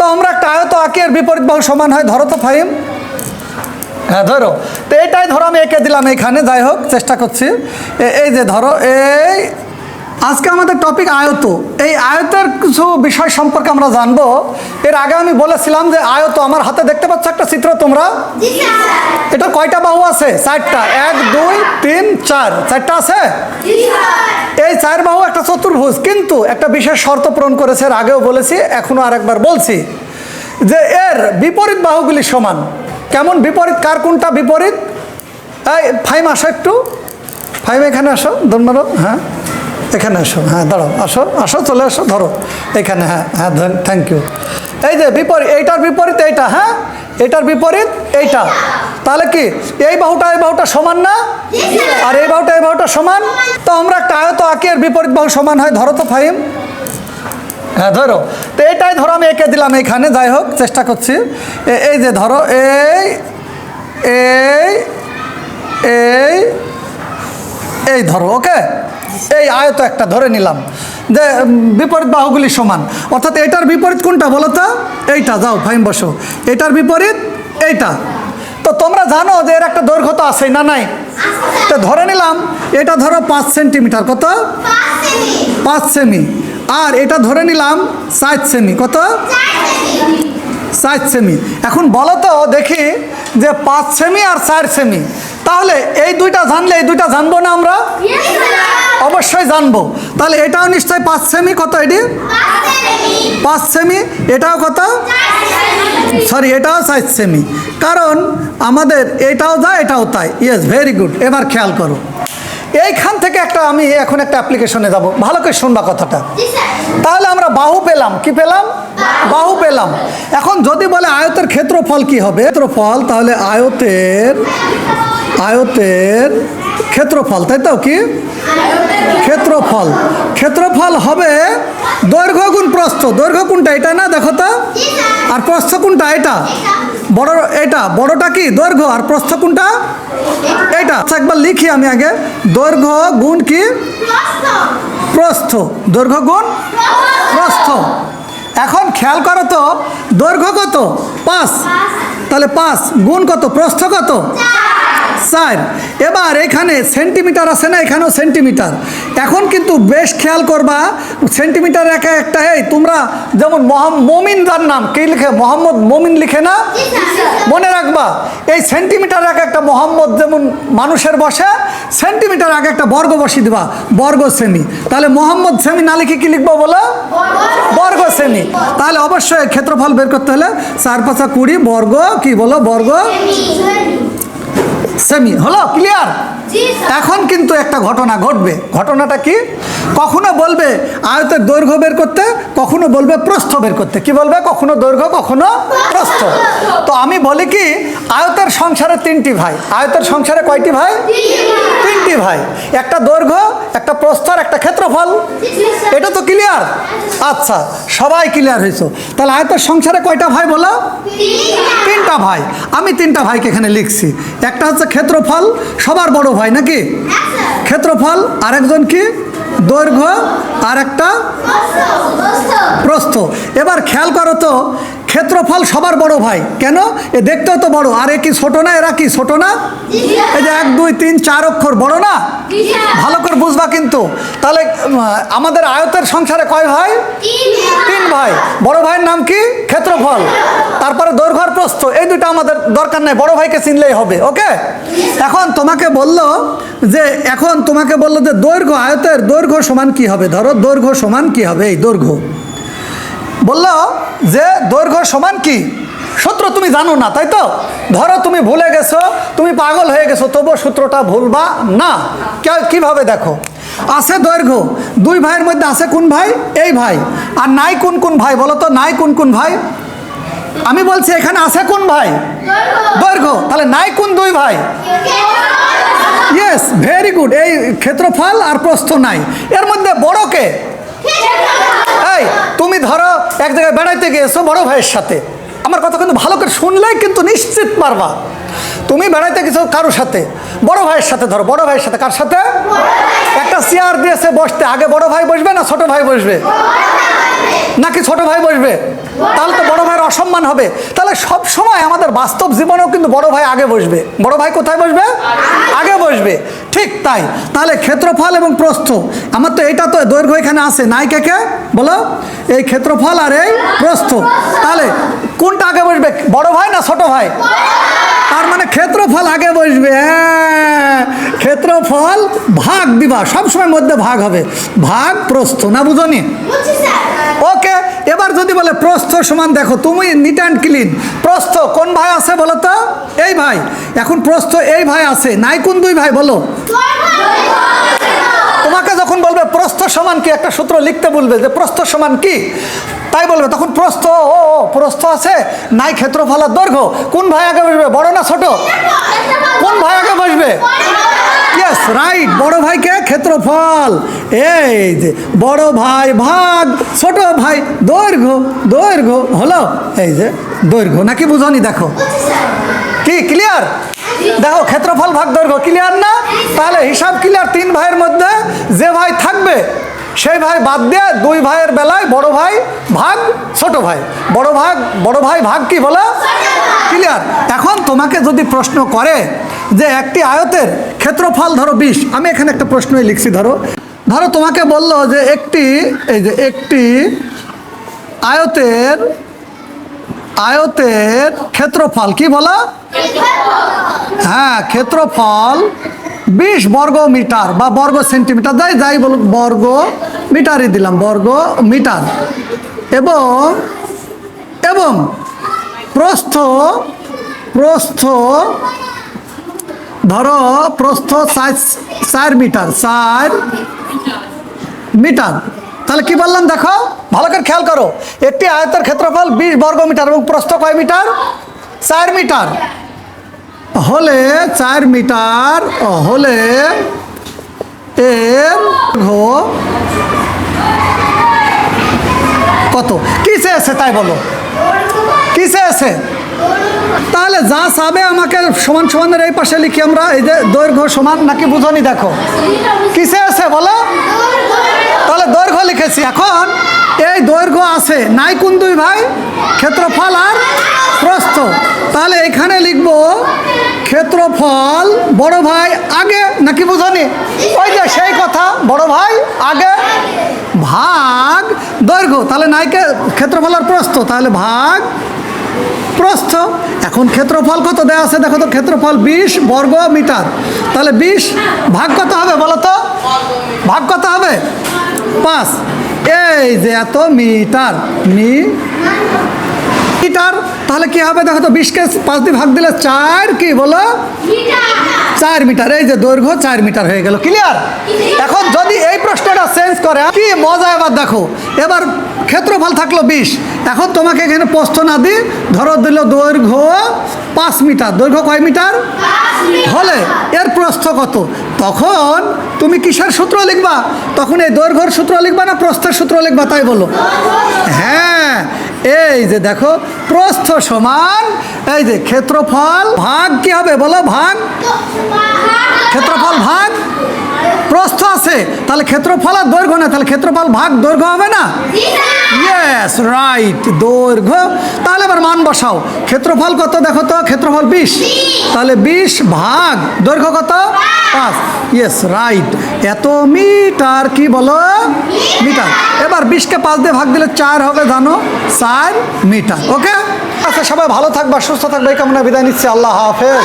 তো আমরা একটা তো আঁকি বিপরীত বাহু সমান হয়, ধরো তো ফাইম হ্যাঁ ধরো। তো এটাই ধরো আমি এঁকে দিলাম এইখানে যাই হোক, চেষ্টা করছি। এই যে ধরো, এই আজকে আমাদের টপিক আয়ত এই আয়তের কিছু বিষয় সম্পর্কে আমরা জানব। এর আগে আমি বলেছিলাম যে আয়ত আমার হাতে দেখতে পাচ্ছ একটা চিত্র তোমরা? এটা কয়টা বাহু আছে? চারটা। এক, দুই, তিন, চার। চারটা আছে? এই চার বাহু একটা চতুর্ভুজ। কিন্তু একটা বিশেষ শর্ত পূরণ করেছে, এর আগেও বলেছি, এখনও আরেকবার বলছি যে এর বিপরীত বাহুগুলি সমান। কেমন বিপরীত? কার কোনটা বিপরীত? এই, ফাইম আসো একটু। ফাইম এখানে আসো, ধন্যবাদ হ্যাঁ। এখানে আসো হ্যাঁ দাঁড়াও, আসো আসো, চলে আসো, ধরো, এখানে হ্যাঁ হ্যাঁ থ্যাংক ইউ এই যে বিপরীত, এইটার বিপরীত এইটা হ্যাঁ? এটার বিপরীত এইটা। তাহলে কি, এই বাহুটা এই বাহুটা সমান না? আর এই বাহুটা এই বাহুটা সমান? তো আমরা একটা আয়ত আঁকি, এর বিপরীত বাহু সমান হয়, ধরো তো ফাইম হ্যাঁ ধরো। তো এটাই ধরো, আমি এঁকে দিলাম এইখানে যাই হোক, চেষ্টা করছি। এই যে ধরো, এই এই এই এই ধরো, ওকে? এই আয়ত একটা ধরে নিলাম যে বিপরীত বাহুগুলি সমান। অর্থাৎ এটার বিপরীত কোনটা বলো তো? এইটা, যাও, ফাইন বসো। এটার বিপরীত এইটা। তো তোমরা জানো যে এর একটা দৈর্ঘ্য তো আছেই না নাই? তো ধরে নিলাম, এটা ধরো পাঁচ সেন্টিমিটার, কত? পাঁচ সেমি। আর এটা ধরে নিলাম চার সেমি, কত? চার সেমি। এখন বলো তো, দেখি যে পাঁচ সেমি আর চার সেমি। তাহলে এই দুইটা জানলে এই দুইটা জানব না আমরা? অবশ্যই জানব। তাহলে এটাও নিশ্চয়ই পাঁচ সেমি, কত এটি? পাঁচ সেমি। এটাও কত? সরি এটাও সাইজ সেমি। কারণ আমাদের এটাও যা, এটাও তাই। ইয়েস ভেরি গুড এবার খেয়াল করো। এইখান থেকে একটা আমি এখন একটা অ্যাপ্লিকেশনে যাব। ভালো করে শুনবা কথাটা। তাহলে আমরা বাহু পেলাম। কি পেলাম? বাহু পেলাম। এখন যদি বলে আয়তের ক্ষেত্রফল কি হবে? ক্ষেত্রফল, তাহলে আয়তের আয়তের ক্ষেত্রফল, তাই তো কি? ক্ষেত্রফল। ক্ষেত্রফল হবে দৈর্ঘ্য গুণ প্রস্থ। দৈর্ঘ্য কোনটা? এটা না, দেখো তো। আর প্রস্থ কোনটা? এটা। বড় এটা। বড়টা কি? দৈর্ঘ্য। আর প্রস্থ কোনটা? এটা। আচ্ছা একবার লিখি আমি আগে। দৈর্ঘ্য গুণ কি? প্রস্থ। দৈর্ঘ্য গুণ প্রস্থ। এখন খেয়াল করো তো, দৈর্ঘ্য কত? পাঁচ। তাহলে পাঁচ। গুণ কত? প্রস্থ কত? চার এবার এখানে সেন্টিমিটার আছে না এখানেও সেন্টিমিটার। এখন কিন্তু বেশ খেয়াল করবা সেন্টিমিটার একা একটা এই তোমরা যেমন মমিন যার নাম কে লিখে? মোহাম্মদ মমিন লিখে না? মনে রাখবা এই সেন্টিমিটার এক একটা মোহাম্মদ যেমন মানুষের বসে সেন্টিমিটার আগে একটা বর্গ বসিয়ে দিবা বর্গ শ্রেণি। তাহলে মোহাম্মদ সেমি না লিখে কি লিখব বলো? বর্গ শ্রেণি। তাহলে অবশ্যই ক্ষেত্রফল বের করতে হলে চার পাঁচা কুড়ি বর্গ কি বলো? বর্গ সেমি হলো ক্লিয়ার এখন কিন্তু একটা ঘটনা ঘটবে। ঘটনাটা কি? কখনো বলবে আয়তের দৈর্ঘ্য বের করতে কখনো বলবে প্রস্থ বের করতে। কি বলবে? কখনো দৈর্ঘ্য কখনো প্রস্থ। তো আমি বলি কি আয়তের সংসারে তিনটি ভাই। আয়তের সংসারে কয়টি ভাই। তিনটি ভাই। একটা দৈর্ঘ্য একটা প্রস্থ আর একটা ক্ষেত্রফল? এটা তো ক্লিয়ার আচ্ছা সবাই ক্লিয়ার হয়েছো। তাহলে আয়তের সংসারে কয়টা ভাই বলো? তিনটা ভাই। আমি তিনটা ভাইকে এখানে লিখছি। একটা হচ্ছে ক্ষেত্রফল, সবার বড় ভাই নাকি? ক্ষেত্রফল, আরেকজন কি? দৈর্ঘ্য আর একটা প্রস্থ। এবার খেয়াল করো তো ক্ষেত্রফল সবার বড় ভাই। কেন? এ দেখতেও তো বড়। আর এ কি ছোট না? এরা কি ছোট না? এই যে এক দুই তিন চার অক্ষর বড় না? ভালো করে বুঝবা কিন্তু। তাহলে আমাদের আয়তের সংসারে কয় ভাই? তিন ভাই। বড় ভাইয়ের নাম কি? ক্ষেত্রফল। তারপরে দৈর্ঘ্য আর প্রস্থ। এই দুটো আমাদের দরকার নেই। বড় ভাইকে চিনলেই হবে ওকে? এখন তোমাকে বলল যে এখন তোমাকে বলল যে দৈর্ঘ্য আয়তের দৈর্ঘ্য সমান কি হবে? ধরো দৈর্ঘ্য সমান কি হবে? এই দৈর্ঘ্য। বলল যে দৈর্ঘ্য সমান কি? সূত্র তুমি জানো না, তাই তো? ধরো তুমি ভুলে গেছো, তুমি পাগল হয়ে গেছো, তবুও সূত্রটা ভুলবা না। কীভাবে দেখো? আছে দৈর্ঘ্য, দুই ভাইয়ের মধ্যে আছে কোন ভাই? এই ভাই। আর নাই কোন কোন ভাই, বলো তো, নাই কোন কোন ভাই? আমি বলছি, এখানে আছে কোন ভাই? দৈর্ঘ্য। তাহলে নাই কোন দুই ভাই? ইয়েস ভেরি গুড এই ক্ষেত্রফল আর প্রস্থ নাই। এর মধ্যে বড় কে? এই, তুমি ধরো, এক জায়গায় বেড়াইতে গিয়েছো বড় ভাইয়ের সাথে। আমার কথা কিন্তু ভালো করে শুনলেই কিন্তু নিশ্চিত পারবা। তুমি বেড়াইতে গেছো কারোর সাথে? বড় ভাইয়ের সাথে ধরো, বড় ভাইয়ের সাথে কার সাথে? একটা চেয়ার দিয়েছে বসতে, আগে বড় ভাই বসবে না ছোট ভাই বসবে? নাকি ছোট ভাই বসবে? তাহলে তো বড় ভাই অসম্মান হবে। তাহলে সব সময় আমাদের বাস্তব জীবনেও কিন্তু বড় ভাই আগে বসবে। বড় ভাই কোথায় বসবে? আগে বসবে ঠিক তাই। তাহলে ক্ষেত্রফল এবং প্রস্থ। আমার তো এটা তো দৈর্ঘ্য এখানে আছে। নাই কে কে? বলো। এই ক্ষেত্রফল আর এই প্রস্থ। তাহলে কোনটা আগে বসবে? বড় ভাই না ছোট ভাই? তার মানে ক্ষেত্রফল আগে বসবে। হ্যাঁ। ক্ষেত্রফল ভাগ দিবা। সবসময় মধ্যে ভাগ হবে। ভাগ প্রস্থ। না বুঝনি? ওকে। এবার যদি বলে, প্রস্থ সমান দেখো, তুমি নিট অ্যান্ড ক্লিন প্রস্থ কোন ভাই আছে বলো তো? এই ভাই, এখন প্রস্থ এই ভাই আছে, নাই কোন দুই ভাই বলো? তোমাকে যখন বলবে, প্রস্থ সমান কি? একটা সূত্র লিখতে বলবে যে, প্রস্থ সমান কি? তাই বলবে, তখন প্রস্থ, ও প্রস্থ আছে, নাই ক্ষেত্রফল আর দৈর্ঘ্য। কোন ভাই আগে বসবে, বড় না ছোট? কোন ভাই আগে বসবে? ইয়েস রাইট বড় ভাইকে ক্ষেত্রফল। এই যে বড় ভাই ভাগ ছোট ভাই দৈর্ঘ্য দৈর্ঘ্য হলো এই যে দৈর্ঘ্য। নাকি বুঝনি? দেখো। কি ক্লিয়ার দেখো ক্ষেত্রফল ভাগ দৈর্ঘ্য ক্লিয়ার না? তাহলে হিসাব ক্লিয়ার তিন ভাইয়ের মধ্যে যে ভাই থাকবে সেই ভাই বাদ দিয়ে দুই ভাইয়ের বেলায় বড় ভাই ভাগ ছোট ভাই। বড় ভাগ বড় ভাই ভাগ কি বলো? ক্লিয়ার এখন তোমাকে যদি প্রশ্ন করে যে একটি আয়তের ক্ষেত্রফল ধরো বিশ। আমি এখানে একটা প্রশ্নই লিখছি, ধরো। ধরো তোমাকে বলল যে একটি, এই যে একটি আয়তের আয়তের ক্ষেত্রফল কি বলা? হ্যাঁ ক্ষেত্রফল বিশ বর্গ মিটার বা বর্গ সেন্টিমিটার, যাই যাই বলুক, বর্গ মিটারই দিলাম, বর্গ মিটার। এবং এবং প্রস্থ প্রস্থ ধরো প্রস্থ চার মিটার চার মিটার। তাহলে কি বললাম দেখো? ভালো করে খেয়াল করো। একটি আয়তের ক্ষেত্রফল বিশ বর্গ মিটার এবং প্রস্থ কয় মিটার? চার মিটার। হলে চার মিটার, হলে এর কত? কি চেয়েছে তাই বলো? কি চেয়েছে তাহলে যা চাবে আমাকে সমান সমানের এই পাশে লিখি আমরা, এই যে দৈর্ঘ্য সমান নাকি বুঝনি দেখো। কিসে আছে বলো? তাহলে দৈর্ঘ্য লিখেছি এখন। এই দৈর্ঘ্য আছে নাই কোন দুই ভাই? ক্ষেত্রফল আর প্রস্থ। তাহলে এখানে লিখব, ক্ষেত্রফল বড় ভাই আগে নাকি বুঝনি? ওই যে সেই কথা, বড় ভাই আগে ভাগ দৈর্ঘ্য। তাহলে নাইকে ক্ষেত্রফল আর প্রস্থ। তাহলে ভাগ প্রস্থ এখন ক্ষেত্রফল কত দেওয়া আছে? দেখো তো ক্ষেত্রফল বিশ বর্গ মিটার। তাহলে বিশ ভাগ কত হবে বলো তো? ভাগ কত হবে? পাঁচ। এই যে এত মিটার মি মিটার তাহলে কি হবে? দেখো তো বিশকে পাঁচ দিয়ে ভাগ দিলে চার কি বলো? চার মিটার। এই যে দৈর্ঘ্য চার মিটার হয়ে গেল। ক্লিয়ার এখন যদি এই প্রশ্নটা চেঞ্জ করে কি মজা এবার দেখো। এবার ক্ষেত্রফল থাকল বিশ। এখন তোমাকে এখানে প্রস্থ না দিই ধরো দিল দৈর্ঘ্য পাঁচ মিটার। দৈর্ঘ্য কয় মিটার? হলে এর প্রস্থ কত? তখন তুমি কিসের সূত্র লিখবা? তখন এই দৈর্ঘ্যর সূত্র লিখবা না প্রস্থের সূত্র লিখবা তাই বলো? হ্যাঁ এই যে দেখো প্রস্থ সমান এই যে ক্ষেত্রফল ভাগ কি হবে বলো? ভাগ। ক্ষেত্রফল ভাগ? প্রস্থ আছে, তাহলে ক্ষেত্রফল আর দৈর্ঘ্য না তাহলে ক্ষেত্রফল ভাগ দৈর্ঘ্য হবে না? ইয়েস রাইট দৈর্ঘ্য। তাহলে এবার মান বসাও। ক্ষেত্রফল কত দেখো তো, ক্ষেত্রফল বিশ। তাহলে বিশ ভাগ দৈর্ঘ্য কত? পাঁচ। ইয়েস রাইট এত মিটার, কি বলো? মিটার। এবার বিশকে পাঁচ দিয়ে ভাগ দিলে চার হবে, জানো? চার মিটার ওকে আচ্ছা সবাই ভালো থাকবা, সুস্থ থাকবে কামনা বিদায় নিচ্ছি। আল্লাহ হাফেজ।